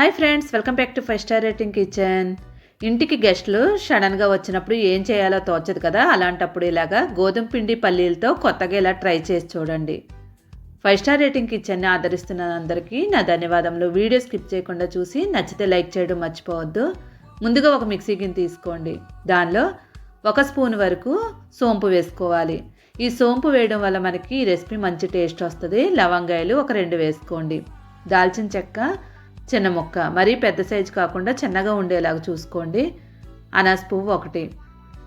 Hi friends welcome back to five star rating kitchen. ఇంటికి గెస్ట్లు సడన్గా వచ్చినప్పుడు ఏం చేయాలో తోచదు కదా అలాంటప్పుడు ఇలాగా గోధుమ పిండి పల్లీలతో కొత్తగా ఇలా ట్రై చేసి చూడండి. ఫైవ్ స్టార్ రేటింగ్ కిచెన్ని ఆదరిస్తున్న అందరికీ నా ధన్యవాదములు. వీడియో స్కిప్ చేయకుండా చూసి నచ్చితే లైక్ చేయడం మర్చిపోవద్దు. ముందుగా ఒక మిక్సీ గిన్నె తీసుకోండి. దానిలో ఒక స్పూన్ వరకు సోంపు వేసుకోవాలి. ఈ సోంపు వేయడం వల్ల మనకి ఈ రెసిపీ మంచి టేస్ట్ వస్తుంది. లవంగాయలు ఒక రెండు వేసుకోండి. దాల్చిన చెక్క చిన్న ముక్క మరీ పెద్ద సైజు కాకుండా చిన్నగా ఉండేలాగా చూసుకోండి. అనాస్ పువ్వు ఒకటి.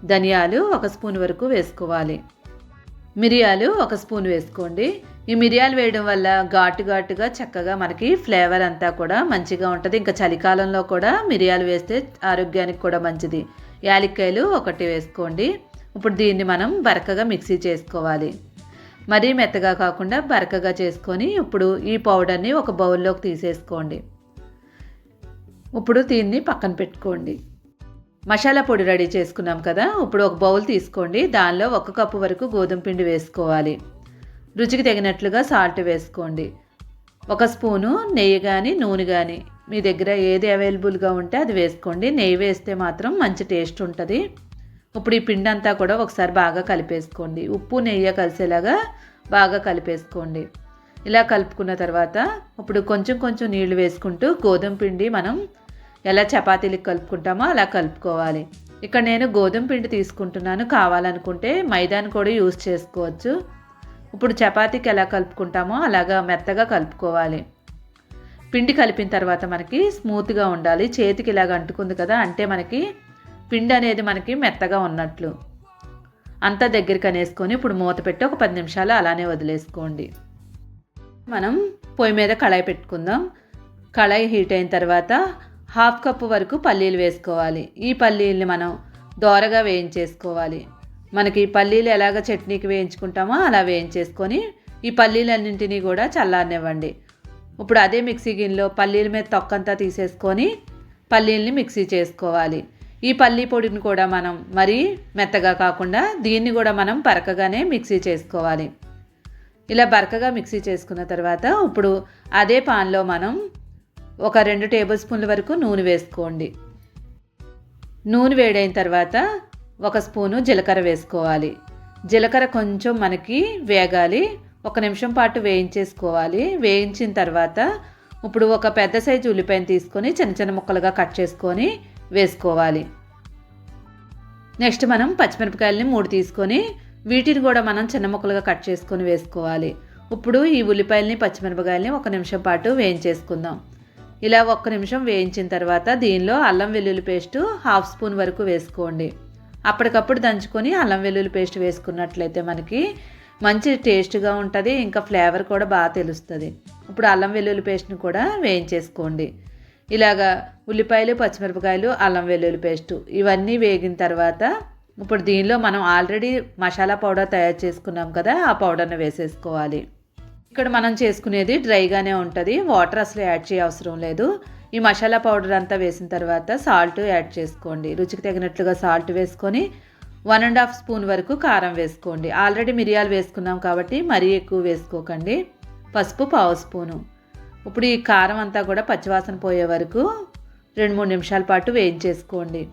ధనియాలు ఒక స్పూన్ వరకు వేసుకోవాలి. మిరియాలు ఒక స్పూన్ వేసుకోండి. ఈ మిరియాలు వేయడం వల్ల ఘాటు ఘాటుగా చక్కగా మనకి ఫ్లేవర్ అంతా కూడా మంచిగా ఉంటుంది. ఇంకా చలికాలంలో కూడా మిరియాలు వేస్తే ఆరోగ్యానికి కూడా మంచిది. యాలక్కాయలు ఒకటి వేసుకోండి. ఇప్పుడు దీన్ని మనం బరకగా మిక్సీ చేసుకోవాలి. మరీ మెత్తగా కాకుండా బరకగా చేసుకొని ఇప్పుడు ఈ పౌడర్ని ఒక బౌల్లోకి తీసేసుకోండి. ఇప్పుడు దీన్ని పక్కన పెట్టుకోండి. మసాలా పొడి రెడీ చేసుకున్నాం కదా ఇప్పుడు ఒక బౌల్ తీసుకోండి. దానిలో ఒక కప్పు వరకు గోధుమ పిండి వేసుకోవాలి. రుచికి తగినట్లుగా సాల్ట్ వేసుకోండి. ఒక స్పూను నెయ్యి కానీ నూనె కానీ మీ దగ్గర ఏది అవైలబుల్గా ఉంటే అది వేసుకోండి. నెయ్యి వేస్తే మాత్రం మంచి టేస్ట్ ఉంటుంది. ఇప్పుడు ఈ పిండి అంతా కూడా ఒకసారి బాగా కలిపేసుకోండి. ఉప్పు నెయ్యి కలిసేలాగా బాగా కలిపేసుకోండి. ఇలా కలుపుకున్న తర్వాత ఇప్పుడు కొంచెం కొంచెం నీళ్ళు వేసుకుంటూ గోధుమ పిండి మనం ఎలా చపాతీలకు కలుపుకుంటామో అలా కలుపుకోవాలి. ఇక్కడ నేను గోధుమ పిండి తీసుకుంటున్నాను. కావాలనుకుంటే మైదాన్ కూడా యూస్ చేసుకోవచ్చు. ఇప్పుడు చపాతీకి ఎలా కలుపుకుంటామో అలాగా మెత్తగా కలుపుకోవాలి. పిండి కలిపిన తర్వాత మనకి స్మూత్గా ఉండాలి. చేతికి ఇలాగ అంటుకుంది కదా అంటే మనకి పిండి అనేది మనకి మెత్తగా ఉన్నట్లు. అంతా దగ్గరికి అనేసుకొని ఇప్పుడు మూత పెట్టి ఒక పది నిమిషాలు అలానే వదిలేసుకోండి. మనం పొయ్యి మీద కళాయి పెట్టుకుందాం. కళాయి హీట్ అయిన తర్వాత హాఫ్ కప్పు వరకు పల్లీలు వేసుకోవాలి. ఈ పల్లీల్ని మనం దోరగా వేయించేసుకోవాలి. మనకి పల్లీలు ఎలాగ చట్నీకి వేయించుకుంటామో అలా వేయించేసుకొని ఈ పల్లీలన్నింటినీ కూడా చల్లారనివ్వండి. ఇప్పుడు అదే మిక్సీ గిన్నెలో పల్లీల మీద తొక్కంతా తీసేసుకొని పల్లీల్ని మిక్సీ చేసుకోవాలి. ఈ పల్లీ పొడిని కూడా మనం మరీ మెత్తగా కాకుండా దీన్ని కూడా మనం పరకగానే మిక్సీ చేసుకోవాలి. ఇలా బరకగా మిక్సీ చేసుకున్న తర్వాత ఇప్పుడు అదే పాన్లో మనం ఒక రెండు టేబుల్ స్పూన్ల వరకు నూనె వేసుకోండి. నూనె వేడైన తర్వాత ఒక స్పూను జీలకర్ర వేసుకోవాలి. జీలకర్ర కొంచెం మనకి వేగాలి. ఒక నిమిషం పాటు వేయించేసుకోవాలి. వేయించిన తర్వాత ఇప్పుడు ఒక పెద్ద సైజు ఉల్లిపాయను తీసుకొని చిన్న చిన్న ముక్కలుగా కట్ చేసుకొని వేసుకోవాలి. నెక్స్ట్ మనం పచ్చిమిరపకాయలని మూడు తీసుకొని వీటిని కూడా మనం చిన్న ముక్కలుగా కట్ చేసుకొని వేసుకోవాలి. ఇప్పుడు ఈ ఉల్లిపాయలని పచ్చిమిరపకాయలని ఒక నిమిషం పాటు వేయించేసుకుందాం. ఇలా ఒక్క నిమిషం వేయించిన తర్వాత దీనిలో అల్లం వెల్లుల్లి పేస్ట్ హాఫ్ స్పూన్ వరకు వేసుకోండి. అప్పటికప్పుడు దంచుకొని అల్లం వెల్లుల్లి పేస్ట్ వేసుకున్నట్లయితే మనకి మంచి టేస్ట్గా ఉంటుంది ఇంకా ఫ్లేవర్ కూడా బాగా తెలుస్తుంది. ఇప్పుడు అల్లం వెల్లుల్లి పేస్ట్ని కూడా వేయించేసుకోండి. ఇలాగా ఉల్లిపాయలు పచ్చిమిరపకాయలు అల్లం వెల్లుల్లి పేస్టు ఇవన్నీ వేగిన తర్వాత ఇప్పుడు దీనిలో మనం ఆల్రెడీ మసాలా పౌడర్ తయారు చేసుకున్నాం కదా ఆ పౌడర్ని వేసేసుకోవాలి. ఇక్కడ మనం చేసుకునేది డ్రైగానే ఉంటుంది. వాటర్ అసలు యాడ్ చేయ అవసరం లేదు. ఈ మసాలా పౌడర్ అంతా వేసిన తర్వాత సాల్ట్ యాడ్ చేసుకోండి. రుచికి తగినట్లుగా సాల్ట్ వేసుకొని వన్ అండ్ హాఫ్ స్పూన్ వరకు కారం వేసుకోండి. ఆల్రెడీ మిరియాలు వేసుకున్నాం కాబట్టి మరీ ఎక్కువ వేసుకోకండి. పసుపు పావు స్పూను. ఇప్పుడు ఈ కారం అంతా కూడా పచ్చివాసన పోయే వరకు రెండు మూడు నిమిషాల పాటు వేయించేసుకోండి.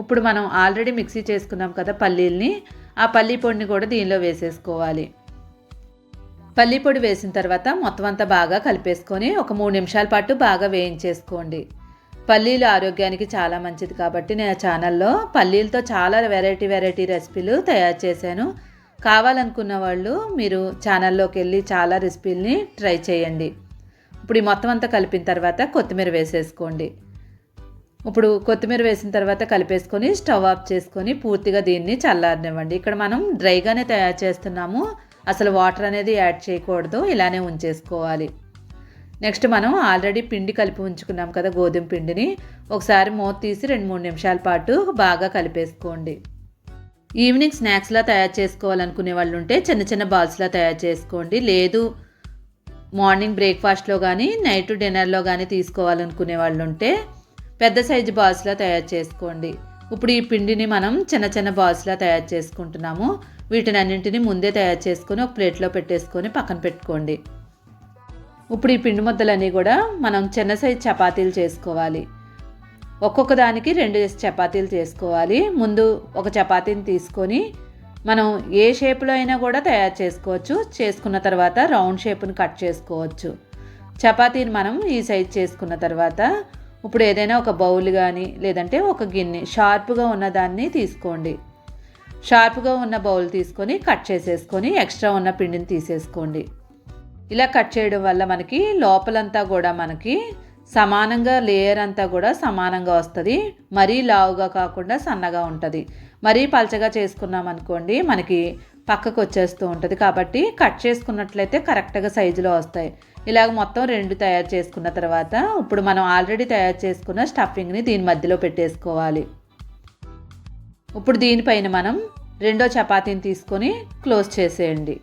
ఇప్పుడు మనం ఆల్రెడీ మిక్సీ చేసుకున్నాం కదా పల్లీల్ని. ఆ పల్లీ పొడిని కూడా దీనిలో వేసేసుకోవాలి. పల్లీ పొడి వేసిన తర్వాత మొత్తం అంతా బాగా కలిపేసుకొని ఒక మూడు నిమిషాల పాటు బాగా వేయించేసుకోండి. పల్లీలు ఆరోగ్యానికి చాలా మంచిది కాబట్టి నేను ఛానల్లో పల్లీలతో చాలా వెరైటీ వెరైటీ రెసిపీలు తయారు చేశాను. కావాలనుకున్న వాళ్ళు మీరు ఛానల్లోకి వెళ్ళి చాలా రెసిపీలని ట్రై చేయండి. ఇప్పుడు ఈ మొత్తం అంతా కలిపిన తర్వాత కొత్తిమీర వేసేసుకోండి. ఇప్పుడు కొత్తిమీర వేసిన తర్వాత కలిపేసుకొని స్టవ్ ఆఫ్ చేసుకొని పూర్తిగా దీన్ని చల్లారనివ్వండి. ఇక్కడ మనం డ్రైగానే తయారు చేస్తున్నాము. అసలు వాటర్ అనేది యాడ్ చేయకూడదు ఇలానే ఉంచేసుకోవాలి. నెక్స్ట్ మనం ఆల్రెడీ పిండి కలిపి ఉంచుకున్నాం కదా గోధుమ పిండిని. ఒకసారి మూత తీసి రెండు మూడు నిమిషాల పాటు బాగా కలిపేసుకోండి. ఈవినింగ్ స్నాక్స్లా తయారు చేసుకోవాలనుకునే వాళ్ళు ఉంటే చిన్న చిన్న బాల్స్లా తయారు చేసుకోండి. లేదు మార్నింగ్ బ్రేక్ఫాస్ట్లో కానీ నైట్ డిన్నర్లో కానీ తీసుకోవాలనుకునే వాళ్ళు ఉంటే పెద్ద సైజు బాల్స్లా తయారు చేసుకోండి. ఇప్పుడు ఈ పిండిని మనం చిన్న చిన్న బాల్స్లా తయారు చేసుకుంటున్నాము. వీటిని అన్నింటినీ ముందే తయారు చేసుకొని ఒక ప్లేట్లో పెట్టేసుకొని పక్కన పెట్టుకోండి. ఇప్పుడు ఈ పిండి ముద్దలన్నీ కూడా మనం చిన్న సైజు చపాతీలు చేసుకోవాలి. ఒక్కొక్క దానికి రెండు చపాతీలు చేసుకోవాలి. ముందు ఒక చపాతీని తీసుకొని మనం ఏ షేప్లో అయినా కూడా తయారు చేసుకోవచ్చు. చేసుకున్న తర్వాత రౌండ్ షేప్ని కట్ చేసుకోవచ్చు. చపాతీని మనం ఈ సైజ్ చేసుకున్న తర్వాత ఇప్పుడు ఏదైనా ఒక బౌల్ కానీ లేదంటే ఒక గిన్నె షార్ప్గా ఉన్న దాన్ని తీసుకోండి. షార్ప్గా ఉన్న బౌల్ తీసుకొని కట్ చేసేసుకొని ఎక్స్ట్రా ఉన్న పిండిని తీసేసుకోండి. ఇలా కట్ చేయడం వల్ల మనకి లోపలంతా కూడా మనకి సమానంగా లేయర్ అంతా కూడా సమానంగా వస్తుంది. మరీ లావుగా కాకుండా సన్నగా ఉంటుంది. మరీ పలచగా చేసుకున్నాం అనుకోండి మనకి పక్కకు వచ్చేస్తూ ఉంటుంది. కాబట్టి కట్ చేసుకున్నట్లయితే కరెక్ట్గా సైజులో వస్తాయి. ఇలాగ మొత్తం రెండు తయారు చేసుకున్న తర్వాత ఇప్పుడు మనం ఆల్రెడీ తయారు చేసుకున్న స్టఫింగ్ని దీని మధ్యలో పెట్టేసుకోవాలి. ఇప్పుడు దీనిపైన మనం రెండో చపాతీని తీసుకొని క్లోజ్ చేసేయండి.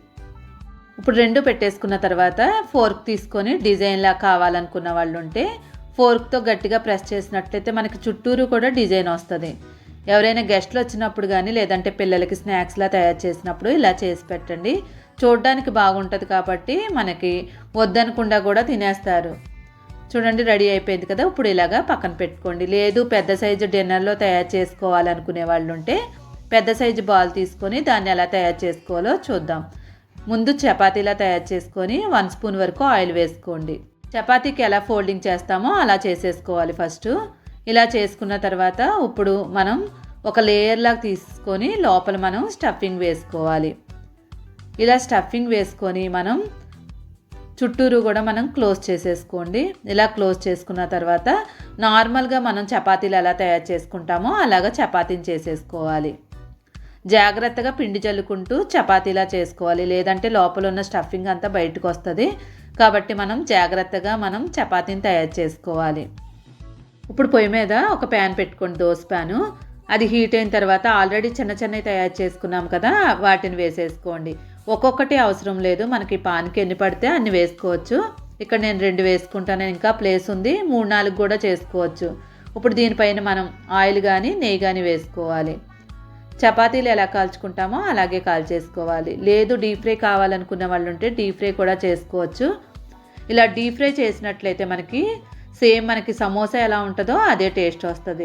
ఇప్పుడు రెండు పెట్టేసుకున్న తర్వాత ఫోర్క్ తీసుకొని డిజైన్లా కావాలనుకున్న వాళ్ళు ఉంటే ఫోర్క్తో గట్టిగా ప్రెస్ చేసినట్లయితే మనకి చుట్టూరు కూడా డిజైన్ వస్తుంది. ఎవరైనా గెస్ట్లు వచ్చినప్పుడు కానీ లేదంటే పిల్లలకి స్నాక్స్లా తయారు చేసినప్పుడు ఇలా చేసి పెట్టండి. చూడడానికి బాగుంటుంది కాబట్టి మనకి వద్దనకుండా కూడా తినేస్తారు. చూడండి రెడీ అయిపోయింది కదా. ఇప్పుడు ఇలాగా పక్కన పెట్టుకోండి. లేదు పెద్ద సైజు డిన్నర్లో తయారు చేసుకోవాలనుకునే వాళ్ళు ఉంటే పెద్ద సైజు బాల్ తీసుకొని దాన్ని ఎలా తయారు చేసుకోవాలో చూద్దాం. ముందు చపాతీలా తయారు చేసుకొని వన్ స్పూన్ వరకు ఆయిల్ వేసుకోండి. చపాతీకి ఎలా ఫోల్డింగ్ చేస్తామో అలా చేసేసుకోవాలి ఫస్ట్. ఇలా చేసుకున్న తర్వాత ఇప్పుడు మనం ఒక లేయర్ లాగా తీసుకొని లోపల మనం స్టఫింగ్ వేసుకోవాలి. ఇలా స్టఫింగ్ వేసుకొని మనం చుట్టూరు కూడా మనం క్లోజ్ చేసేసుకోండి. ఇలా క్లోజ్ చేసుకున్న తర్వాత నార్మల్గా మనం చపాతీలు ఎలా తయారు చేసుకుంటామో అలాగా చపాతీని చేసేసుకోవాలి. జాగ్రత్తగా పిండి చల్లుకుంటూ చపాతీలా చేసుకోవాలి. లేదంటే లోపల ఉన్న స్టఫింగ్ అంతా బయటకు వస్తుంది. కాబట్టి మనం జాగ్రత్తగా మనం చపాతీని తయారు చేసుకోవాలి. ఇప్పుడు పొయ్యి మీద ఒక ప్యాన్ పెట్టుకోండి దోశ ప్యాను. అది హీట్ అయిన తర్వాత ఆల్రెడీ చిన్న చిన్నవి తయారు చేసుకున్నాం కదా వాటిని వేసేసుకోండి. ఒక్కొక్కటి అవసరం లేదు. మనకి పాన్కి ఎన్ని పడితే అన్ని వేసుకోవచ్చు. ఇక్కడ నేను రెండు వేసుకుంటాను. ఇంకా ప్లేస్ ఉంది. మూడు నాలుగు కూడా చేసుకోవచ్చు. ఇప్పుడు దీనిపైన మనం ఆయిల్ కానీ నెయ్యి కానీ వేసుకోవాలి. చపాతీలు ఎలా కాల్చుకుంటామో అలాగే కాల్చేసుకోవాలి. లేదు డీప్ ఫ్రై కావాలనుకున్న వాళ్ళు ఉంటే డీప్ ఫ్రై కూడా చేసుకోవచ్చు. ఇలా డీప్ ఫ్రై చేసినట్లయితే మనకి సేమ్ మనకి సమోసా ఎలా ఉంటుందో అదే టేస్ట్ వస్తుంది.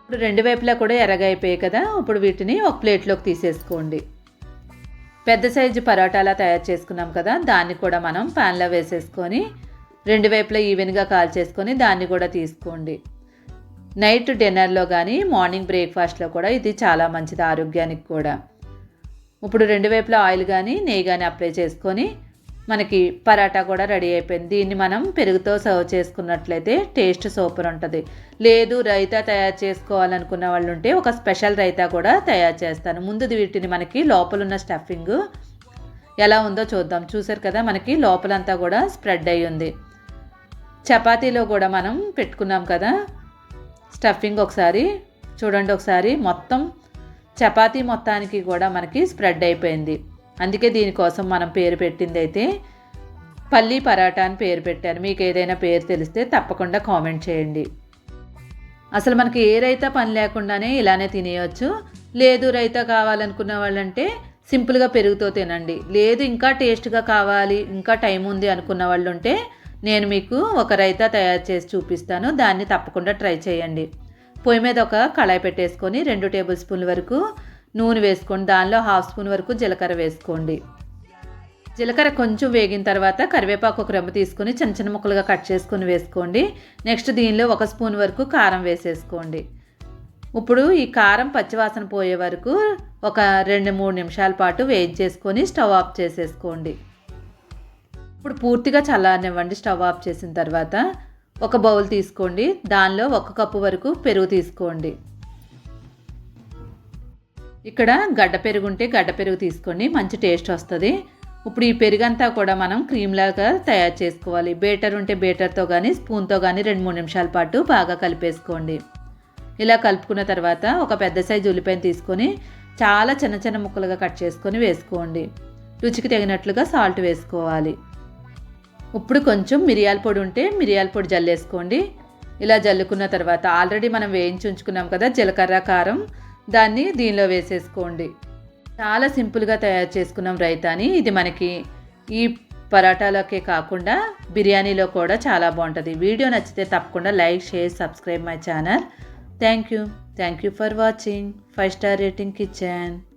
ఇప్పుడు రెండు వైపులా కూడా ఎర్రగా అయిపోయాయి కదా. ఇప్పుడు వీటిని ఒక ప్లేట్లోకి తీసేసుకోండి. పెద్ద సైజు పరోటాలా తయారు చేసుకున్నాం కదా దాన్ని కూడా మనం ప్యాన్లో వేసేసుకొని రెండు వైపులా ఈవెన్గా కాల్ చేసుకొని దాన్ని కూడా తీసుకోండి. నైట్ డిన్నర్లో కానీ మార్నింగ్ బ్రేక్ఫాస్ట్లో కూడా ఇది చాలా మంచిది ఆరోగ్యానికి కూడా. ఇప్పుడు రెండు వైపులా ఆయిల్ కానీ నెయ్యి కానీ అప్లై చేసుకొని మనకి పరాటా కూడా రెడీ అయిపోయింది. దీన్ని మనం పెరుగుతో సర్వ్ చేసుకున్నట్లయితే టేస్ట్ సూపర్ ఉంటుంది. లేదు రైతా తయారు చేసుకోవాలనుకున్న వాళ్ళు ఉంటే ఒక స్పెషల్ రైతా కూడా తయారు చేస్తాను. ముందు వీటిని మనకి లోపల ఉన్న స్టఫింగ్ ఎలా ఉందో చూద్దాం. చూసారు కదా మనకి లోపలంతా కూడా స్ప్రెడ్ అయ్యి ఉంది. చపాతీలో కూడా మనం పెట్టుకున్నాం కదా స్టఫింగ్ ఒకసారి చూడండి ఒకసారి మొత్తం చపాతీ మొత్తానికి కూడా మనకి స్ప్రెడ్ అయిపోయింది. అందుకే దీనికోసం మనం పేరు పెట్టింది అయితే పల్లీ పరాటా అని పేరు పెట్టాను మీకు ఏదైనా పేరు తెలిస్తే తప్పకుండా కామెంట్ చేయండి. అసలు మనకి ఏ రైతా పని లేకుండానే ఇలానే తినేయచ్చు. లేదు రైతా కావాలనుకున్న వాళ్ళంటే సింపుల్గా పెరుగుతో తినండి. లేదు ఇంకా టేస్ట్గా కావాలి ఇంకా టైం ఉంది అనుకున్న వాళ్ళు ఉంటే నేను మీకు ఒక రైతా తయారు చేసి చూపిస్తాను. దాన్ని తప్పకుండా ట్రై చేయండి. పొయ్యి మీద ఒక కళాయి పెట్టేసుకొని రెండు టేబుల్ స్పూన్ల వరకు నూనె వేసుకోండి. దానిలో హాఫ్ స్పూన్ వరకు జీలకర్ర వేసుకోండి. జీలకర్ర కొంచెం వేగిన తర్వాత కరివేపాకు ఒక రెమ్మ తీసుకొని చిన్న చిన్న ముక్కలుగా కట్ చేసుకొని వేసుకోండి. నెక్స్ట్ దీనిలో ఒక స్పూన్ వరకు కారం వేసేసుకోండి. ఇప్పుడు ఈ కారం పచ్చివాసన పోయే వరకు ఒక రెండు మూడు నిమిషాల పాటు వేయించేసుకొని స్టవ్ ఆఫ్ చేసేసుకోండి. ఇప్పుడు పూర్తిగా చల్లారనివ్వండి స్టవ్ ఆఫ్ చేసిన తర్వాత. ఒక బౌల్ తీసుకోండి. దానిలో ఒక కప్పు వరకు పెరుగు తీసుకోండి. ఇక్కడ గడ్డ పెరుగు ఉంటే గడ్డ పెరుగు తీసుకోండి మంచి టేస్ట్ వస్తుంది. ఇప్పుడు ఈ పెరుగంతా కూడా మనం క్రీమ్ లాగా తయారు చేసుకోవాలి. బేటర్ ఉంటే బేటర్తో కానీ స్పూన్తో కానీ రెండు మూడు నిమిషాల పాటు బాగా కలిపేసుకోండి. ఇలా కలుపుకున్న తర్వాత ఒక పెద్ద సైజు ఉల్లిపాయను తీసుకొని చాలా చిన్న చిన్న ముక్కలుగా కట్ చేసుకొని వేసుకోండి. రుచికి తగినట్లుగా సాల్ట్ వేసుకోవాలి. ఇప్పుడు కొంచెం మిరియాల పొడి ఉంటే మిరియాల పొడి జల్లేసుకోండి. ఇలా జల్లుకున్న తర్వాత ఆల్రెడీ మనం వేయించి ఉంచుకున్నాం కదా జీలకర్ర కారం. దాన్ని దీనిలో వేసేసుకోండి. చాలా సింపుల్గా తయారు చేసుకున్నాం రైతాని. ఇది మనకి ఈ పరాటాలోకే కాకుండా బిర్యానీలో కూడా చాలా బాగుంటుంది. వీడియో నచ్చితే తప్పకుండా like share subscribe my channel. Thank you. Thank you for watching. Five star rating kitchen.